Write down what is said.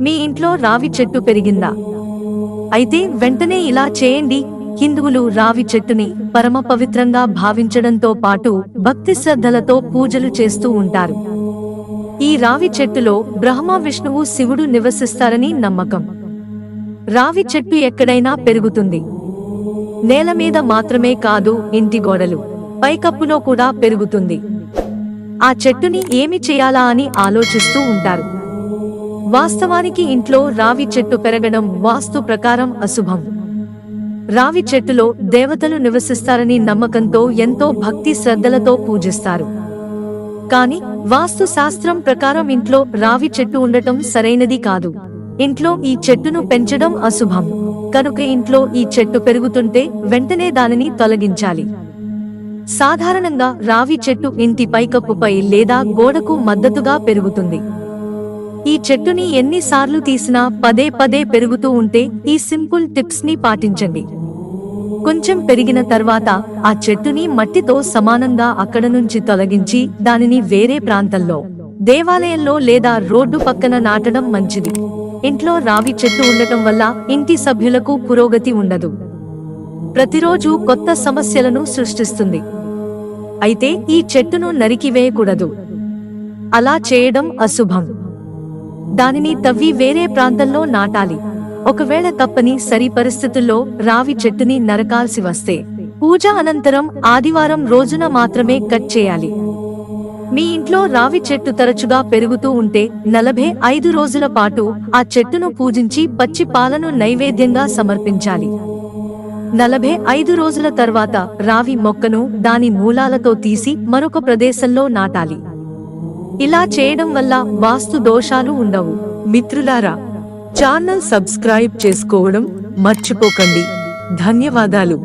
మీ ఇంట్లో రావి చెట్టు పెరిగిందా? అయితే వెంటనే ఇలా చేయండి. హిందువులు రావి చెట్టుని పరమ పవిత్రంగా భావించడంతో పాటు భక్తి శ్రద్ధలతో పూజలు చేస్తూ ఉంటారు. ఈ రావి చెట్టులో బ్రహ్మ విష్ణువు శివుడు నివసిస్తారని నమ్మకం. రావి చెట్టు ఎక్కడైనా పెరుగుతుంది. నేల మీద మాత్రమే కాదు ఇంటి గోడలు పైకప్పులో కూడా పెరుగుతుంది. ఆ చెట్టుని ఏమి చేయాలా అని ఆలోచిస్తూ ఉంటారు. వాస్తవానికి ఇంట్లో రావి చెట్టు పెరగడం వాస్తు ప్రకారం అశుభం. రావి చెట్టులో దేవతలు నివసిస్తారని నమ్మకంతో ఎంతో భక్తి శ్రద్ధలతో పూజిస్తారు. కాని వాస్తు శాస్త్రం ప్రకారం ఇంట్లో రావి చెట్టు ఉండటం సరైనది కాదు. ఇంట్లో ఈ చెట్టును పెంచడం అశుభం. కనుక ఇంట్లో ఈ చెట్టు పెరుగుతుంటే వెంటనే దానిని తొలగించాలి. సాధారణంగా రావి చెట్టు ఇంటి పైకప్పుపై లేదా గోడకు మద్దతుగా పెరుగుతుంది. ఈ చెట్టుని ఎన్నిసార్లు తీసినా పదే పదే పెరుగుతూ ఉంటే ఈ సింపుల్ టిప్స్ని పాటించండి. కొంచెం పెరిగిన తర్వాత ఆ చెట్టుని మట్టితో సమానంగా అక్కడ నుంచి తొలగించి దానిని వేరే ప్రాంతంలో దేవాలయంలో లేదా రోడ్డు పక్కన నాటడం మంచిది. ఇంట్లో రావి చెట్టు ఉండటం వల్ల ఇంటి సభ్యులకు పురోగతి ఉండదు. ప్రతిరోజు కొత్త సమస్యలను సృష్టిస్తుంది. అయితే ఈ చెట్టును నరికివేయకూడదు. అలా చేయడం అశుభం. దానిని తవ్వి వేరే ప్రాంతంలో నాటాలి. ఒకవేళ తప్పని సరి పరిస్థితుల్లో రావి చెట్టుని నరకాల్సి వస్తే పూజ అనంతరం ఆదివారం రోజున మాత్రమే కట్ చేయాలి. మీ ఇంట్లో రావి చెట్టు తరచుగా పెరుగుతూ ఉంటే నలభై ఐదు రోజుల పాటు ఆ చెట్టును పూజించి పచ్చి పాలను నైవేద్యంగా సమర్పించాలి. నలభై ఐదు రోజుల తర్వాత రావి మొక్కను దాని మూలాలతో తీసి మరొక ప్రదేశంలో నాటాలి. ఇలా చేయడం వల్ల వాస్తు దోషాలు ఉండవు. మిత్రులారా ఛానల్ సబ్స్క్రైబ్ చేసుకోవడం మర్చిపోకండి. ధన్యవాదాలు.